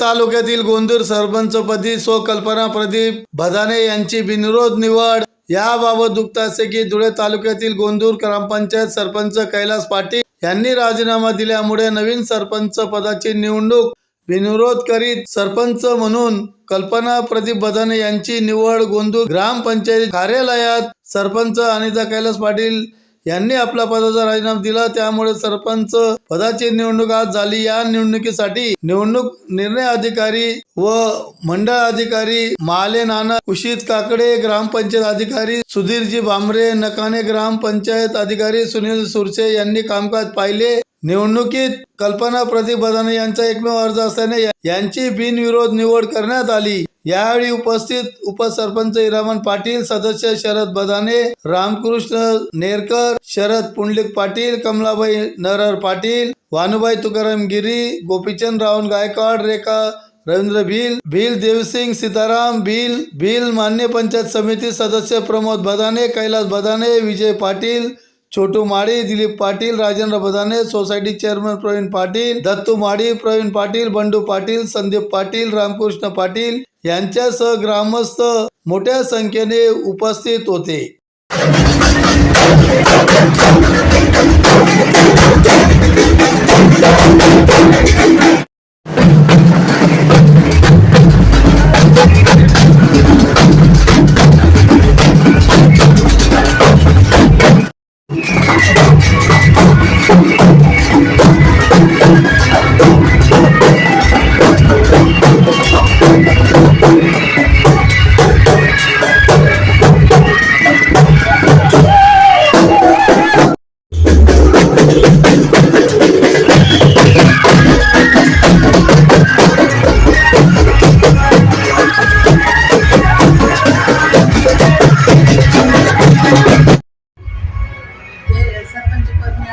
तालुक्यातील गोंदूर सरपंचपदी सो कल्पना प्रदीप भदाने यांची बिनविरोध निवड. याबाबत दुःख असे की धुळे तालुक्यातील गोंदूर ग्रामपंचायत सरपंच कैलास पाटील यांनी राजीनामा दिल्यामुळे नवीन सरपंच पदाची निवडणूक बिनविरोध करीत सरपंच म्हणून कल्पना प्रदीप बदाने यांची निवड गोंदूर ग्रामपंचायत कार्यालयात सरपंच अनिता कैलास पाटील यांनी आपला पदाचा राजीनामा दिला. त्यामुळे सरपंच पदाची निवडणूक आज झाली. या निवडणुकीसाठी निवडणूक निर्णय अधिकारी व मंडळ अधिकारी माले नाना कुशीत काकडे ग्रामपंचायत अधिकारी सुधीरजी भांबरे नकाने ग्रामपंचायत अधिकारी सुनील सुरसे यांनी कामकाज पाहिले. निवडणुकीत कल्पना प्रदीप बदाने यांचा एकमेव अर्ज असल्याने यांची बिनविरोध निवड करण्यात आली. यावेळी उपस्थित उपसरपंच हिरामन पाटील सदस्य शरद बदाने रामकृष्ण नेरकर शरद पुंडलिक पाटील कमलाबाई नरहर पाटील वानुबाई तुकाराम गिरी गोपीचंद रावण गायकवाड रेखा रवींद्र भील भील देवसिंग सीताराम भील भील मान्य पंचायत समिती सदस्य प्रमोद बदाने कैलास बदाने विजय पाटील छोटू माळी दिलीप पाटील राजेंद्र बदाने सोसायटी चेअरमन प्रवीण पाटील दत्तू माळी प्रवीण पाटील बंडू पाटील संदीप पाटील रामकृष्ण पाटील यांच्यासह ग्रामस्थ मोठ्या संख्येने उपस्थित होते.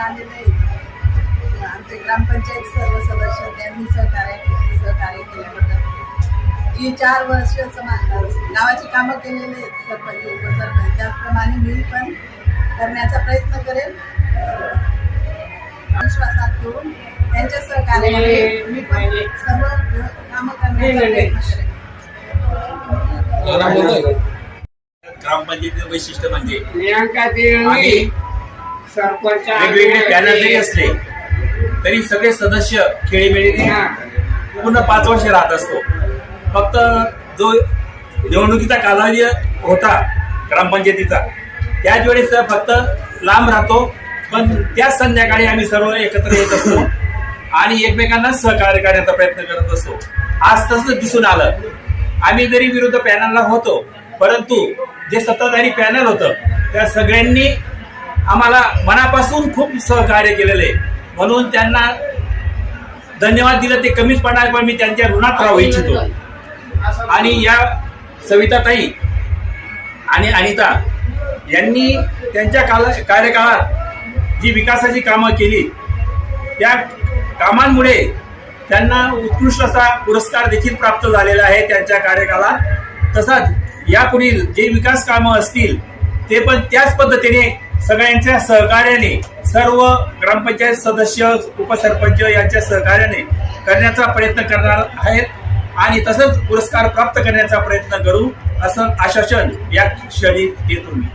आहे आमचे ग्रामपंचायत सर्व सदस्य त्यांनी सहकार्य सहकार्य केल्याबद्दल. जी चार वर्ष समा गावाची कामं केलेली आहेत सरपंच उपसरपंच त्याचप्रमाणे मी पण करण्याचा प्रयत्न करेल विश्वासात घेऊन त्यांच्या सहकार्याने मी पण सर्व कामं करण्याचा प्रयत्न करेल ग्रामपंचायतीचं वैशिष्ट्य म्हणजे वेगवेगळे पॅनल जरी असले तरी सगळे सदस्य खेळीमेळीने पूर्ण पाच वर्ष राहत असतो. फक्त जो निवडणुकीचा कालावधी होता ग्रामपंचायतीचा त्याच वेळेस फक्त लांब राहतो पण त्याच संध्याकाळी आम्ही सर्व एकत्र येत असतो आणि एकमेकांना सहकार्य करण्याचा प्रयत्न करत असतो. आज तसंच दिसून आलं. आम्ही जरी विरुद्ध पॅनलला होतो परंतु जे सत्ताधारी पॅनल होतं त्या सगळ्यांनी आम्हाला मनापासून खूप सहकार्य केलेलं. आहे म्हणून त्यांना धन्यवाद दिलं ते कमीच पडणार पण मी त्यांच्या ऋणात राहू इच्छितो. आणि या सविताताई आणि अनिता यांनी त्यांच्या काला कार्यकाळात जी विकासाची कामं केली त्या कामांमुळे त्यांना उत्कृष्ट असा पुरस्कार देखील प्राप्त झालेला आहे त्यांच्या कार्यकाळात. तसाच यापुढील जे विकास कामं असतील ते पण त्याच पद्धतीने सगळ्यांच्या सहकार्याने सर्व ग्रामपंचायत सदस्य उपसरपंच यांच्या सहकार्याने करण्याचा प्रयत्न करणार आहेत आणि तसंच पुरस्कार प्राप्त करण्याचा प्रयत्न करू असं आश्वासन या क्षणी देतो मी.